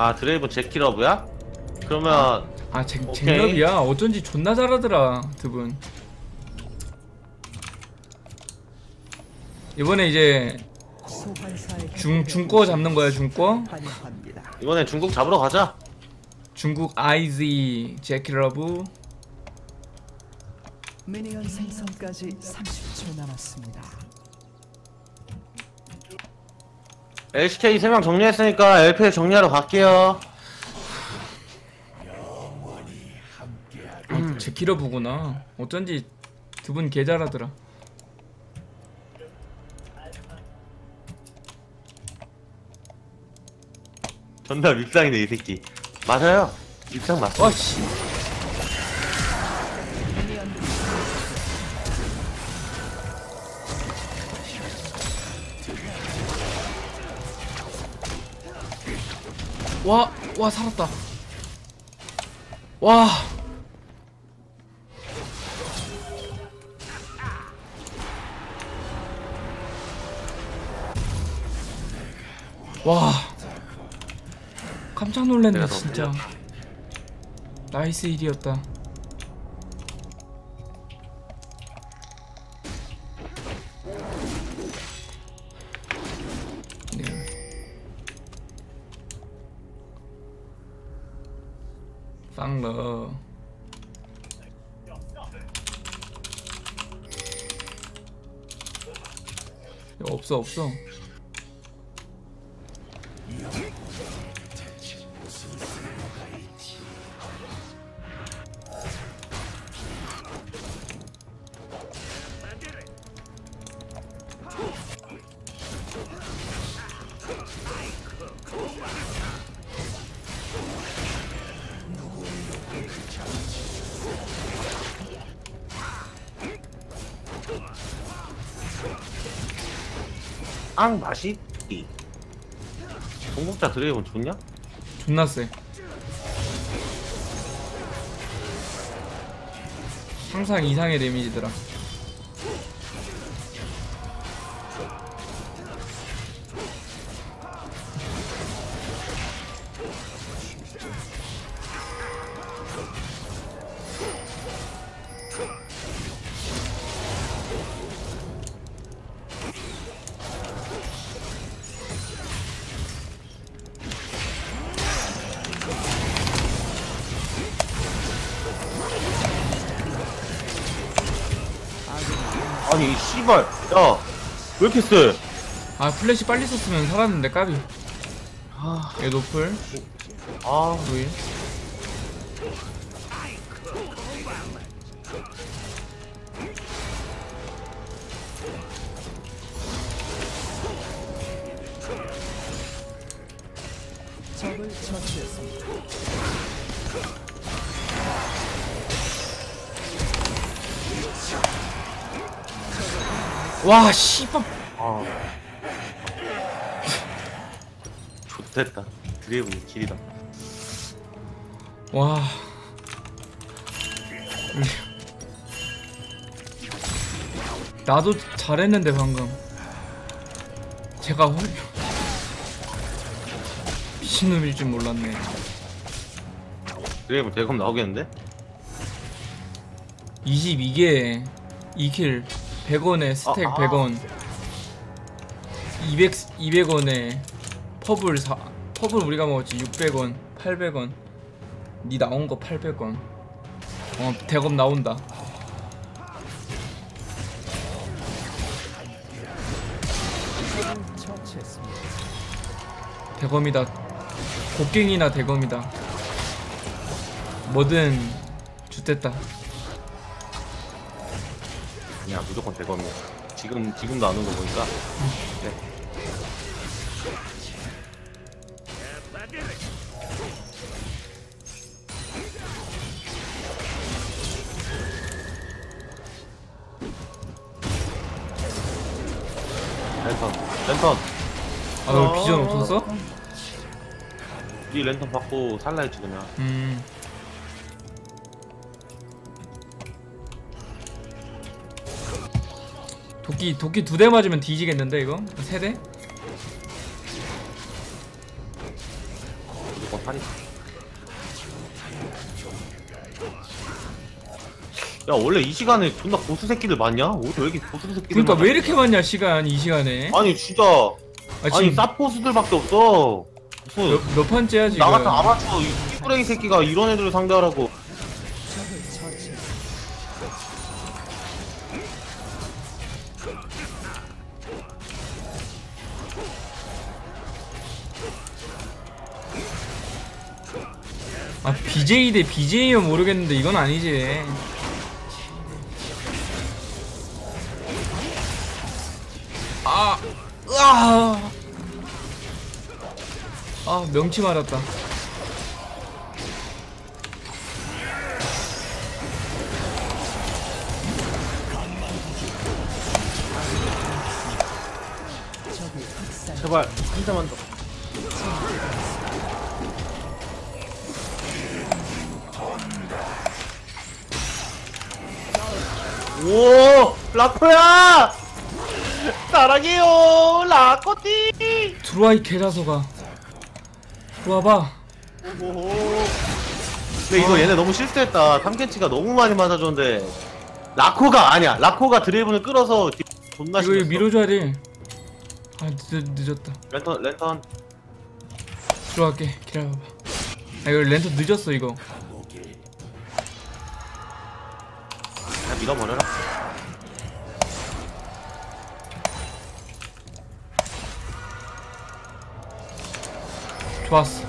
아 드레이브 제키러브야? 그러면 아 쟁, 오케이. 쟁럽이야 어쩐지 존나 잘하더라 두분 이번에 이제 중 중꺼 잡는 거야 중꺼 환영합니다. 이번엔 중국 잡으러 가자 중국 아이즈 제키러브 미니언 생성까지 30초 남았습니다. LCK 3명 정리했으니까 LPL 정리하러 갈게요. 아, 제키러브구나. 어쩐지 두 분 개 잘하더라. 존나 밉상이네 이 새끼. 맞아요. 밉상 맞어 와씨 와, 와 살았다. 와. 와. 깜짝 놀랐네 진짜. 나이스 일이었다. 쌍러 없어 없어 앙 맛있기 중국자 드레이브는 좋냐? 존나 세 항상 이상의 데미지더라 이 씨발 야 왜 이렇게 세? 아 플래시 빨리 썼으면 살았는데 까비. 얘 노플. 아. 노일 적을 처치했습니다. 와 씨발. 아. 좋됐다. 드레이브는 길이다. 와. 나도 잘했는데 방금. 제가 헐 미친놈일 줄 몰랐네. 드레이브 대검 나오겠는데? 22개 2킬 100원에 스택 아, 아. 100원. 200 200원에 퍼블 4 퍼블 우리가 먹었지. 600원 800원. 니 나온 거 800원. 어 대검 나온다. 대검이다. 곡괭이나 대검이다. 뭐든 좋댔다 아니야 무조건 대검이야 지금 지금 나오는 거 보니까. 네. 랜턴 랜턴. 아 너 비전 없었어? 이 랜턴 받고 살라 했지 그냥. 음 도끼 도끼 두 대 맞으면 뒤지겠는데 이거 세 대? 무조건 판이. 야 원래 이 시간에 존나 고수 새끼들 많냐? 오늘 왜 이렇게 고수 새끼들 그러니까 많아? 왜 이렇게 많냐 시간 이 시간에 아니 진짜 아, 아니 지금 쌉고수들밖에 없어 무슨 몇, 몇 판째야 지금 나 같은 아마추어 이 끼꾸레기 새끼가 이런 애들을 상대하라고 BJ 대 BJ면 모르겠는데 이건 아니지. 아 으아. 아 명치 맞았다. 제발 한 대만 더 오! 라코야! 사랑해요! 라코티! 들어와 이 개자소가 들어와봐 오호. 근데 이거 얘네 너무 실수했다. 탐켄치가 너무 많이 맞아줬는데. 라코가 아니야. 라코가 드레이븐을 끌어서 뒤- 존나 이거 이거. 밀어줘야 돼아 늦, 늦었다 랜턴, 랜턴. 들어갈게 기다려봐 아 이거 렌터 늦었어 이거 밀어버려라. 좋았어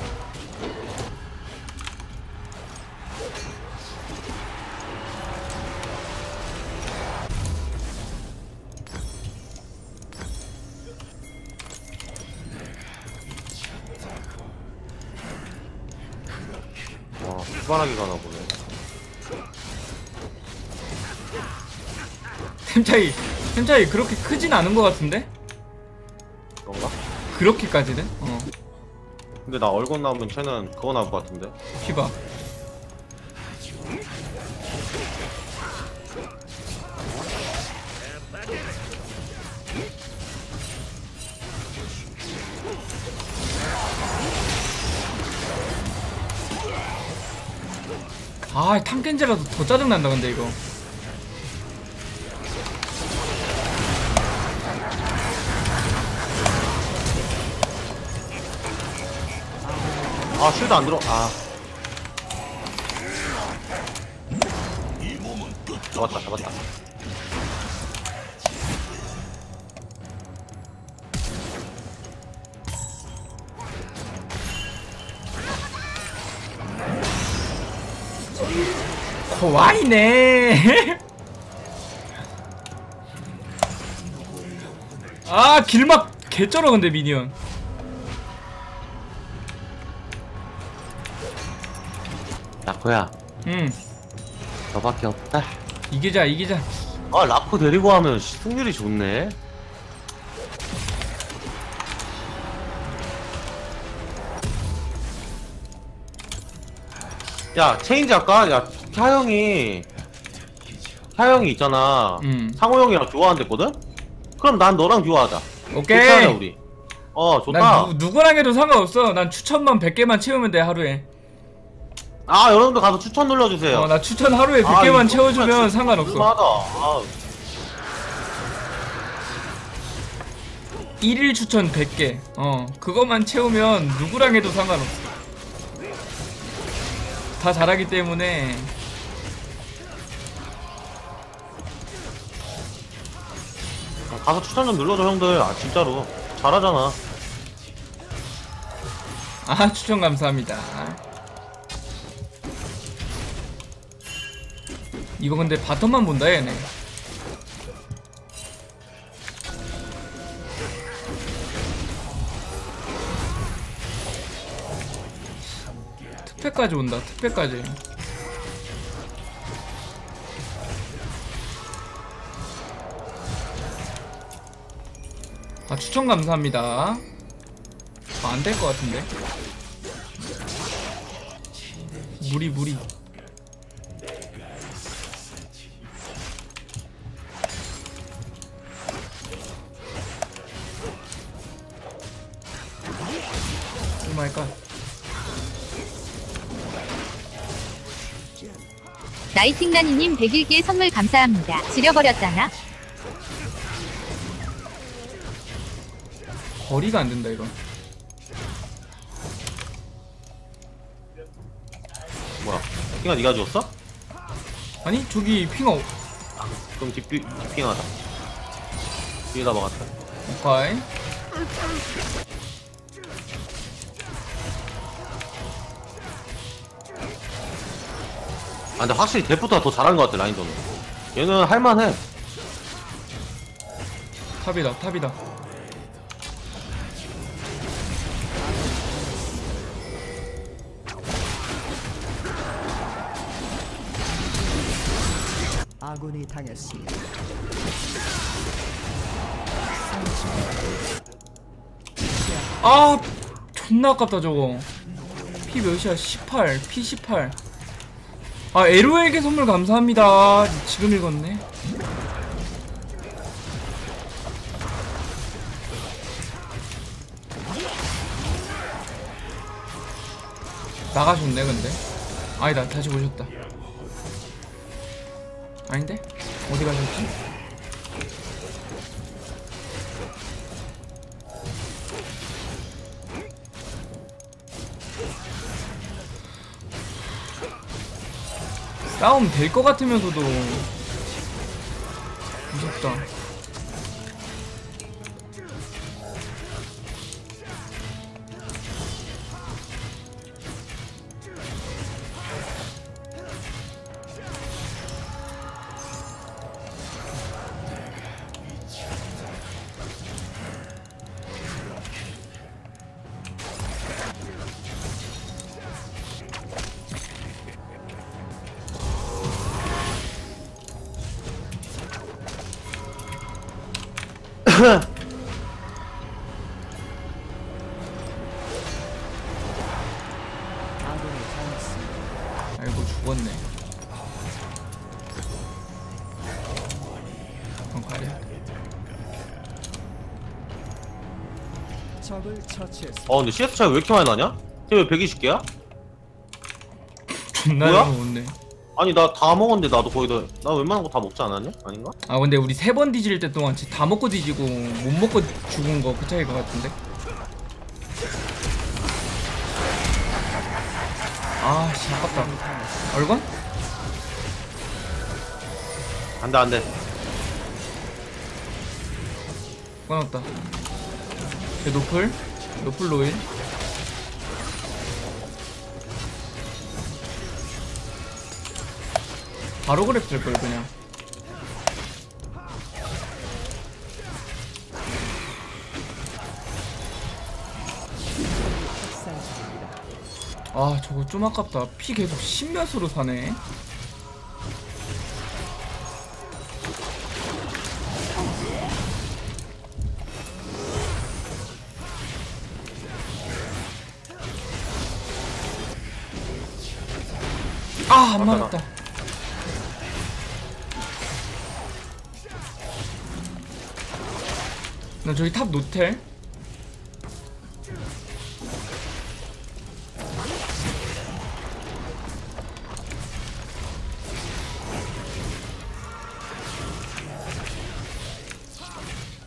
와, 가나 보네. 템 차이 템 차이 그렇게 크진 않은 것 같은데? 그런가? 그렇게까지는? 어 근데 나 얼굴 나오면 쟤는 그거 나올 것 같은데. 피바 아 탐켄제라도 더 짜증난다 근데 이거 아, 쉴드 안 들어. 아. 잡았다, 잡았다. 와이네 아 길막 개쩔어 근데 미니언 라코야, 음 너밖에 없다. 이기자 이기자 아, 라코 데리고 하면 시- 승률이 좋네. 야, 체인지 할까? 야, 차영이, 차영이 있잖아. 음 상호 형이랑 좋아한댔거든? 그럼 난 너랑 좋아하자. 오케이 좋잖아, 우리. 어, 좋다. 난 누, 누구랑 해도 상관없어 난 추천만 100개만 채우면 돼 하루에 아, 여러분들 가서 추천 눌러주세요. 어 나 추천 하루에 아, 100개만 이거 채워주면 상관없어. 아, 1일 추천 100개 어 그것만 채우면 누구랑 해도 상관없어 다 잘하기 때문에 가서 추천 좀 눌러줘, 형들. 아, 진짜로. 잘하잖아. 아 추천 감사합니다 이거 근데 바텀만 본다 얘네. 특패까지 온다 특패까지. 아 추천 감사합니다. 아, 안될 것 같은데? 무리 무리 my 갓 나이팅나니님 101개 선물 감사합니다. 지려버렸잖아. 거리가 안 된다 이건. 뭐야? 핑아 네가 주웠어? 아니 저기 핑어. 아, 그럼 뒷핑하다. 뒤에다 막았다. 오케이. 근데 확실히 데프트가 더 잘하는 것 같아 라인전은. 얘는 할만해. 탑이다 탑이다. 아군이 당했습니다. 아 존나 아깝다 저거 피 몇이야 18 피 18 아 에로에게 선물 감사합니다 지금 읽었네 나가셨네 근데 아니다 다시 오셨다 아닌데? 어디 가셨지? 싸움 될것 같으면서도 무섭다. 어 근데 CS 차이 왜 이렇게 많이 나냐? 쟤왜 120개야? 존나 뭐야? 먹었네. 아니 나 다 먹었는데 나도 거의 다나 웬만한 거 다 먹지 않았냐? 아닌가? 아 근데 우리 세 번 뒤질 때 동안 진짜 다 먹고 뒤지고 못 먹고 죽은 거 그 차이인 것 같은데. 아 씨 아깝다. 얼건? 안돼 안돼. 끊었다. 제 노플, 노플 로일. 바로 그랩 될걸 그냥. 아 저거 좀 아깝다. 피 계속 신몇으로 사네. 안 맞았다. 나 저기 탑 노텔.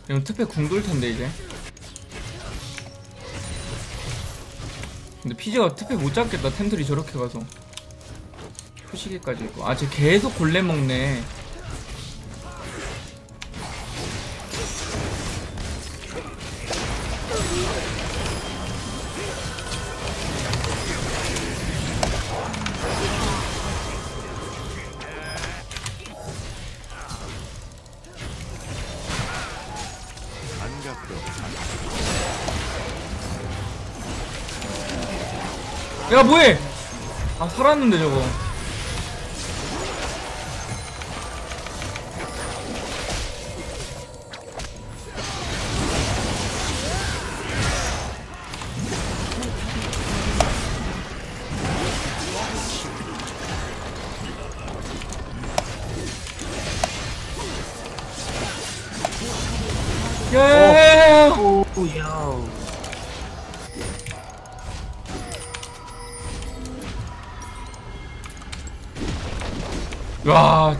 이건 특패 궁돌 텐데 이제. 근데 피지가 특패 못 잡겠다 템들이 저렇게 가서. 표시기까지 있고. 아, 쟤 계속 골래 먹네. 야 뭐해? 아 살았는데 저거. 와.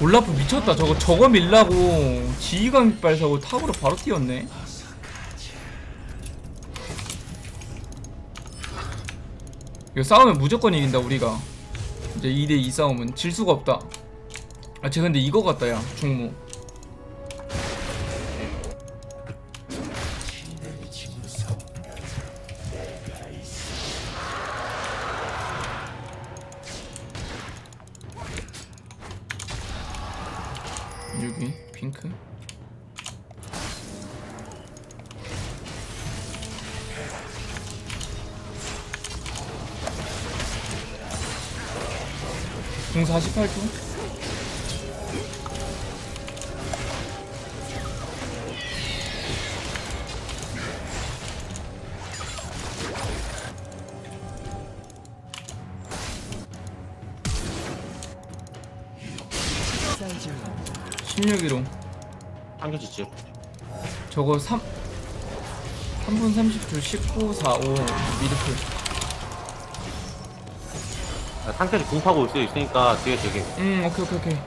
올라프 미쳤다. 저거 저거 밀라고 지휘관 발사고 탑으로 바로 뛰었네. 이거 싸우면 무조건 이긴다 우리가. 이제 2대2 싸우면 질 수가 없다. 아쟤 근데 이거 같다 야. 중무 공 48초 사이즈 16위로 한겨지. 집. 저거 3 3분 30초 19 4 5 미드풀 야, 탕켄치 궁파고 올수 있으니까 뒤에 되게. 음 오케이 오케이 오케이.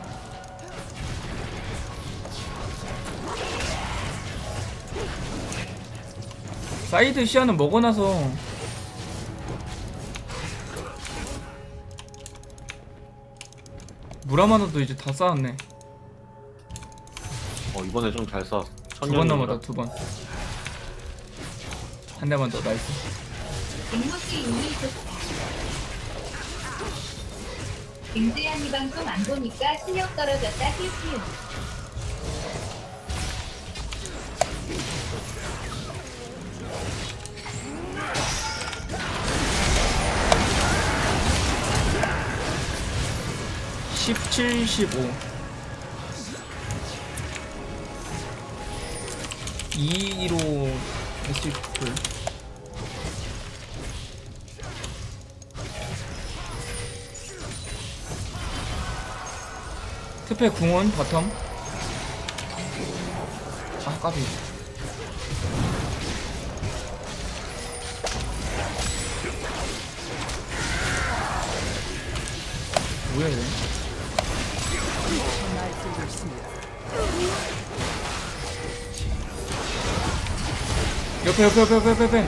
사이드 시야는 먹어놔서. 무라마나도 이제 다 쌓았네. 어, 이번에 좀잘 써. 두번 남았다 두번 한 대만 더 나이스 앵무새 이미 좋다. 앵드양 이 방송 안 보니까 실력 떨어졌다 힐힐. 십칠, 십오. 이로 패시 플. 특패 궁원 바텀. 아, 까비. 뭐야, 이거. 옆에 옆에 옆에 옆에 옆에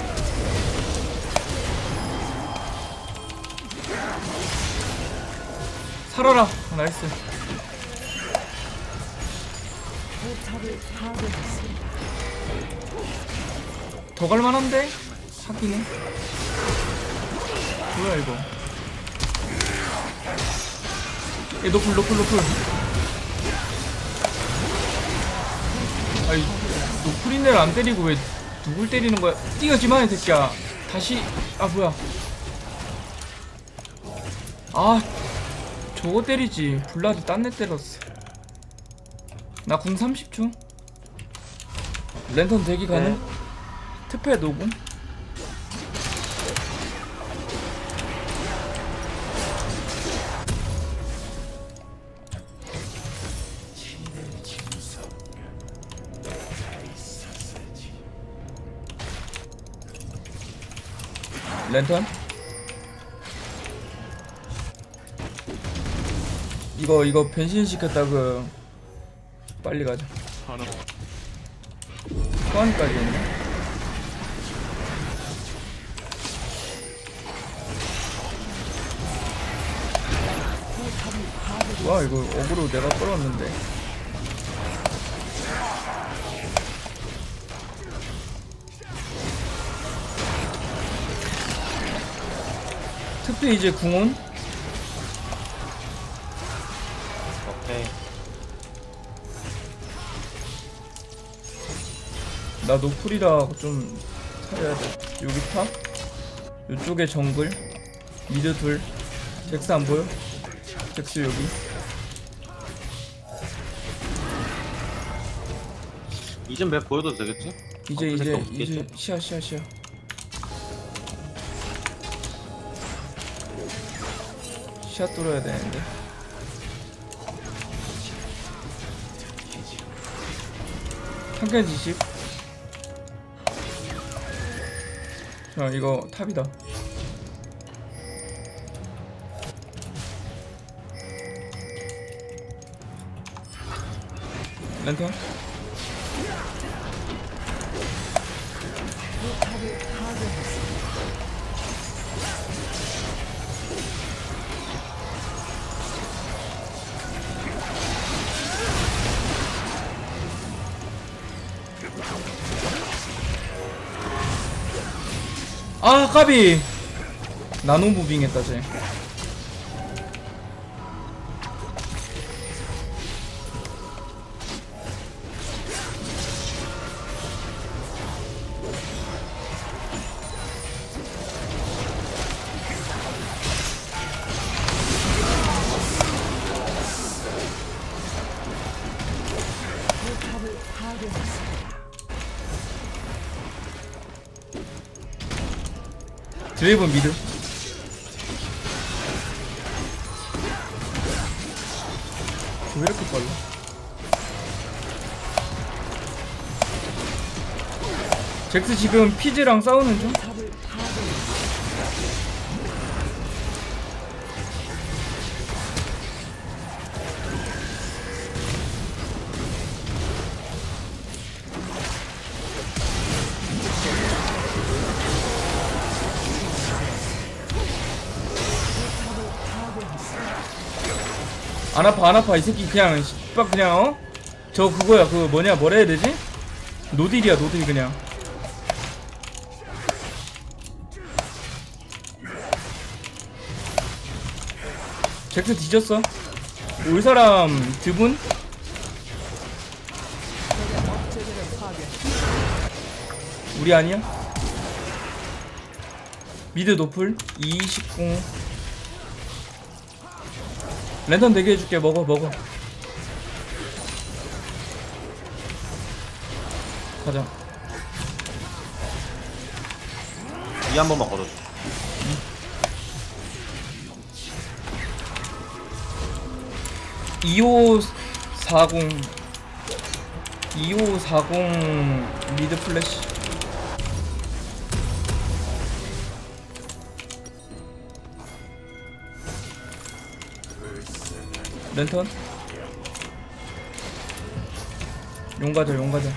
살아라 아, 나이스 포탑을 파괴했습니다. 더 갈만한데? 하기네 뭐야 이거? 얘 노플 노플 노플. 아이 노플인데를 안 때리고 왜 누굴 때리는 거야? 뛰어지마 이 새끼야. 다시 아 뭐야. 아 저거 때리지. 블라디 딴 애 때렸어 나 궁 30초 랜턴 대기 가능? 네. 특패 녹음 랜턴 이거 이거 변신 시켰다 그 빨리 가자. 소환까지 했네. 와 이거 어그로 내가 끌었는데. 특히 이제 궁온 나 노플이라 좀 살려야 돼. 여기 탑 요쪽에 정글? 미드 둘? 잭스 안 보여? 잭스 여기. 이젠 맵 보여도 되겠지? 이제 어, 이제? 이제. 시야 시야 시야. 시야 뚫어야 되는데. 한개 지식 어 이거 탑이다. 랜턴? 아 까비. 나노 무빙 했다 쟤 드레이븐 미드 왜 이렇게 빨라? 잭스 지금 피즈랑 싸우는 중? 안 아파 안 아파 이 새끼 그냥 씨발 그냥 어? 저 그거야 그 뭐냐 뭐라 해야 되지? 노딜이야 노딜 그냥 잭스 뒤졌어 올 사람 드분? 우리 아니야? 미드 노플 219 랜턴 대기 해줄게. 먹어 먹어. 가자. 이 한 번만 걸어줘. 2540 2540 미드 플래시 랜턴? 용 가자 용 가자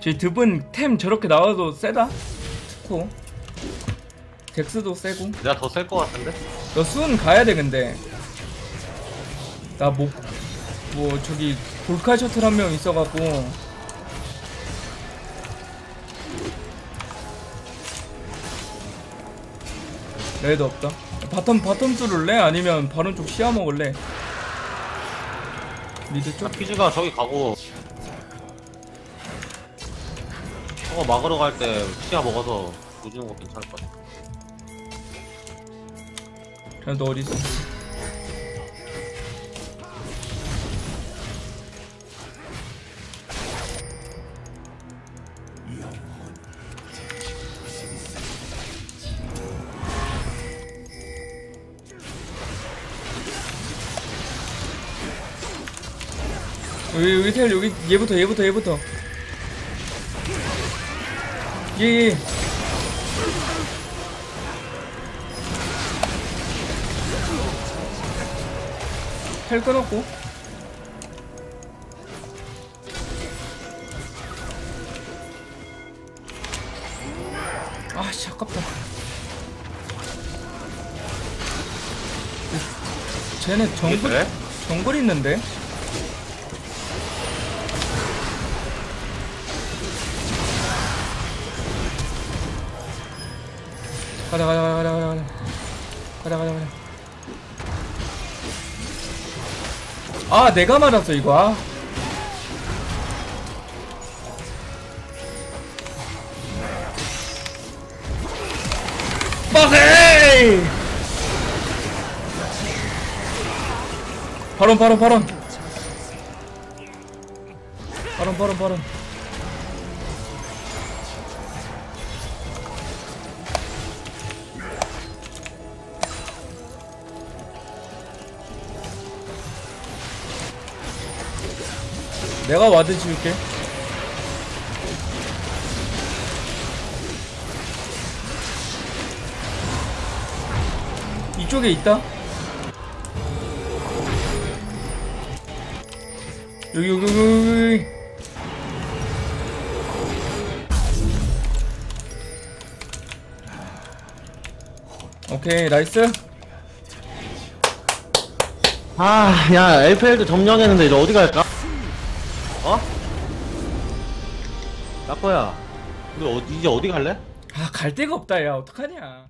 제 드분 템 저렇게 나와도 세다? 스코 덱스도 세고. 내가 더 셀 것 같은데? 너 수은 가야 돼 근데. 나 뭐 뭐 저기 볼카 셔틀 한 명 있어갖고 레드 없다 바텀 바텀 뚫을래? 아니면 바론 쪽 시야 먹을래? 미드 쪽? 피즈가 저기 가고 저거 막으러 갈 때 시야 먹어서 조지는 거 괜찮을 것 같아. 그냥 너 어디 있어? 여기 여기 텔 여기 얘부터 얘부터 얘부터. 얘 얘 텔 끊었고. 아씨 아깝다. 쟤네 정글? 정글 있는데 가자 가자 가자 가자 가자. 가자 가자 가자. 아 내가 말았어 이거. 아. 빠세! 바론 바론 바론 바론 바론 바론 내가 와드 지울게. 이쪽에 있다. 여기 여기 여기 오케이 나이스. 아, 야, LPL도 점령했는데 이제 어디 갈까? 라코야, 우리 어디, 이제 어디 갈래? 아 갈 데가 없다 야. 어떡하냐